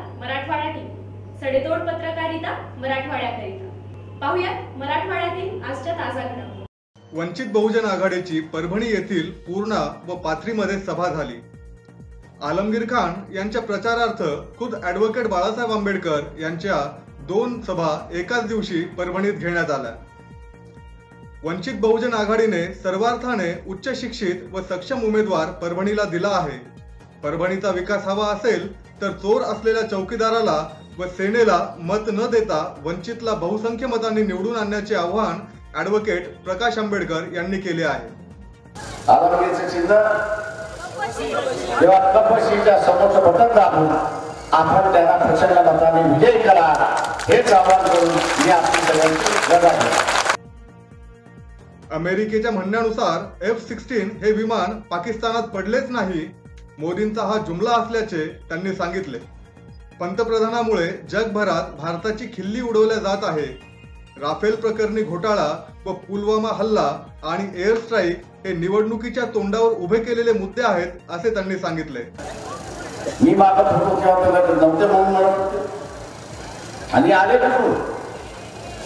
मराठवाड्यातील सडेतोड पत्रकारिता मराठवाड्याकरिता. पाहूया मराठवाड्यातील आजच्या ताजा घडामोडी. वंचित बहुजन आघाडीची परभणी येथील पूर्णा व पाथरीमध्ये सभा झाली. आलमगीर खान यांच्या प्रचारार्थ खुद ॲडव्होकेट बाळासाहेब आंबेडकर यांच्या दोन सभा एकाच दिवशी परभणीत घेण्यात आल्या. वंचित बहुजन आघाडीने सर्वार्थाने उच्च शिक्षित व सक्षम उमेदवार परभणीला दिला आहे. परभणीचा विकास हवा असेल तर चोर असलेल्या चौकीदाराला व सेनेला मत न देता वंचितला बहुसंख्य मतांनी निवडून आणण्याचे आवाहन ॲडव्होकेट प्रकाश आंबेडकर यांनी केले आहे. समोरचं बटन दाबून आपण त्यांना प्रचंड मताने विजयी करा हेच आवाहन करून मी आपली सगळ्यांची घेतो अमेरिकेच्या म्हणण्यानुसार एफ सिक्स्टीन हे विमान पाकिस्तानात पडलेच नाही मोदींचा हा जुमला असल्याचे त्यांनी सांगितले. पंतप्रधानामुळे जगभरात भारताची खिल्ली उडवल्या जात आहे. राफेल प्रकरणी घोटाळा व पुलवामा हल्ला आणि एअर स्ट्राईक हे निवडणुकीच्या तोंडावर उभे केलेले मुद्दे आहेत असे त्यांनी सांगितले. मी मागत होतो नव्हते म्हणून म्हणत होते आणि आले कुठून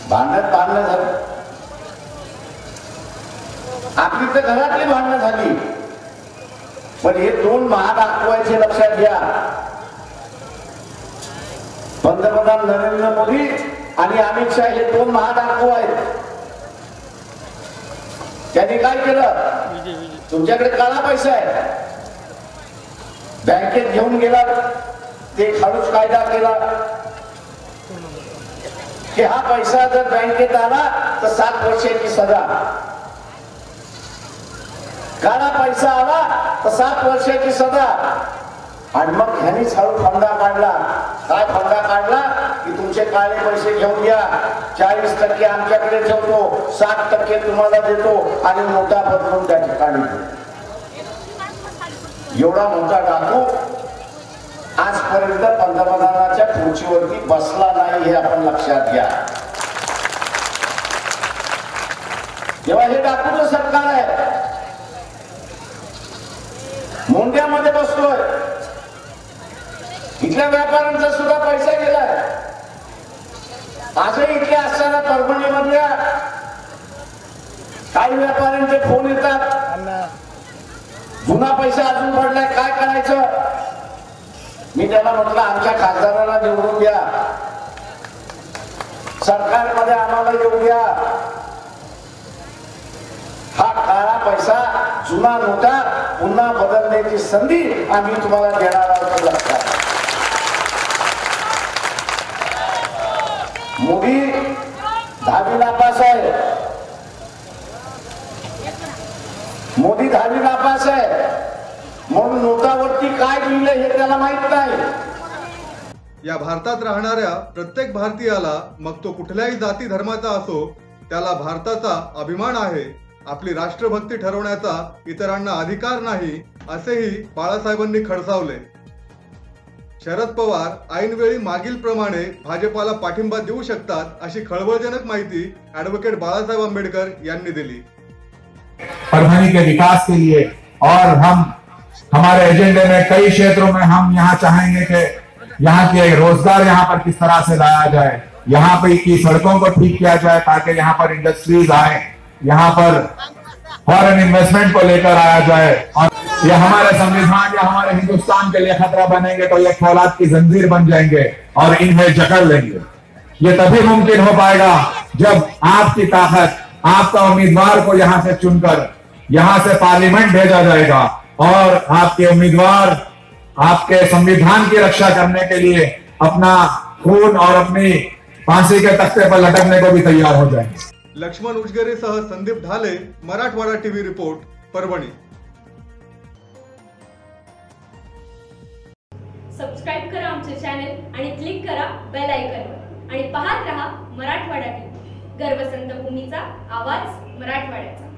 भांडण भांडणं झालं. आपली तर घरातली भांडणं झाली. पण हे दोन महा दाखवायचे लक्षात घ्या पंतप्रधान नरेंद्र मोदी आणि अमित शहा हे दोन महादाखू आहेत त्यांनी काय केलं तुमच्याकडे काळा पैसा आहे बँकेत घेऊन गेला ते खडूस कायदा केला की हा पैसा जर बँकेत आला तर सात वर्षाची सजा काळा पैसा आला तर सात वर्षाची सजा. आणि मग ह्यानीच हळू फंडा काढला. काय फंडा काढला? की तुमचे काळे पैसे घेऊन घ्या. चाळीस टक्के आमच्याकडे ठेवतो. सात टक्के तुम्हाला देतो. आणि मोठा बदलून त्या ठिकाणी. एवढा मोठा डाकू आजपर्यंत पंतप्रधानाच्या खुर्चीवरती बसला नाही हे आपण लक्षात घ्या. जेव्हा हे डाकूचं सरकार आहे. मुंड्यामध्ये बसतोय इथल्या व्यापाऱ्यांचा सुद्धा पैसा गेलाय. आजही इथल्या असताना परभणीमधल्या काही व्यापाऱ्यांचे फोन येतात. जुना पैसा अजून पडलाय काय करायचं? मी त्यांना म्हटलं आमच्या खासदाराला निवडून द्या. सरकारमध्ये आम्हाला येऊ द्या. हा काळा पैसा जुना नोटा पुन्हा करण्याची संधी आम्ही तुम्हाला देणार आहोत लक्षात मोदी दहावी नापास आहे. मोदी दहावी नापास आहे. म्हणून नोटावरती काय लिहिलं हे त्याला माहीत नाही. या भारतात राहणाऱ्या प्रत्येक भारतीयाला मग तो कुठल्याही जाती धर्माचा असो त्याला भारताचा अभिमान आहे. आपली राष्ट्रभक्ती ठरवण्याचा इतरांना अधिकार नाही असेही बाळासाहेबांनी खडसावले. शरद पवार ऐनवेळी मागील प्रमाणे भाजपाला पाठिंबा देऊ शकतात अशी खळबळजनक माहिती ऍडव्होकेट बाळासाहेब आंबेडकर यांनी दिली. परभणी के विकास के लिए और हम हमारे एजेंडे में कई क्षेत्रों में हम यहाँ चाहेंगे कि यहाँ के रोजगार यहाँ पर किस तरह से लाया जाए यहाँ पर की सड़कों को ठीक किया जाए ताकि यहाँ पर इंडस्ट्रीज आए। यहाँ पर फॉरेन इन्वेस्टमेंट को लेकर आया जाए और ये हमारे संविधान या हमारे हिंदुस्तान के लिए खतरा बनेंगे तो ये फौलाद की जंजीर बन जाएँगे और इन्हें जकड़ लेंगे। ये तभी मुमकिन हो पाएगा जब आपकी ताकत, आपका उम्मीदवार को यहाँ से चुनकर, यहाँ से पार्लियामेंट भेजा जाएगा और आपके उम्मीदवार, आपके संविधान की रक्षा करने के लिए अपना खून और अपनी फांसी के तख्ते पर लटकने को भी तैयार हो जाएँगे। Laxman उजगरेसह Sandeep Dhale Marathwada TV report Parbhani. Subscribe करा आमचे चॅनेल आणि क्लिक करा बेल आयकॉनवर आणि पाहत रहा मराठवाडा टीव्ही गर्भसंत भूमीचा आवाज मराठवाड्याचा.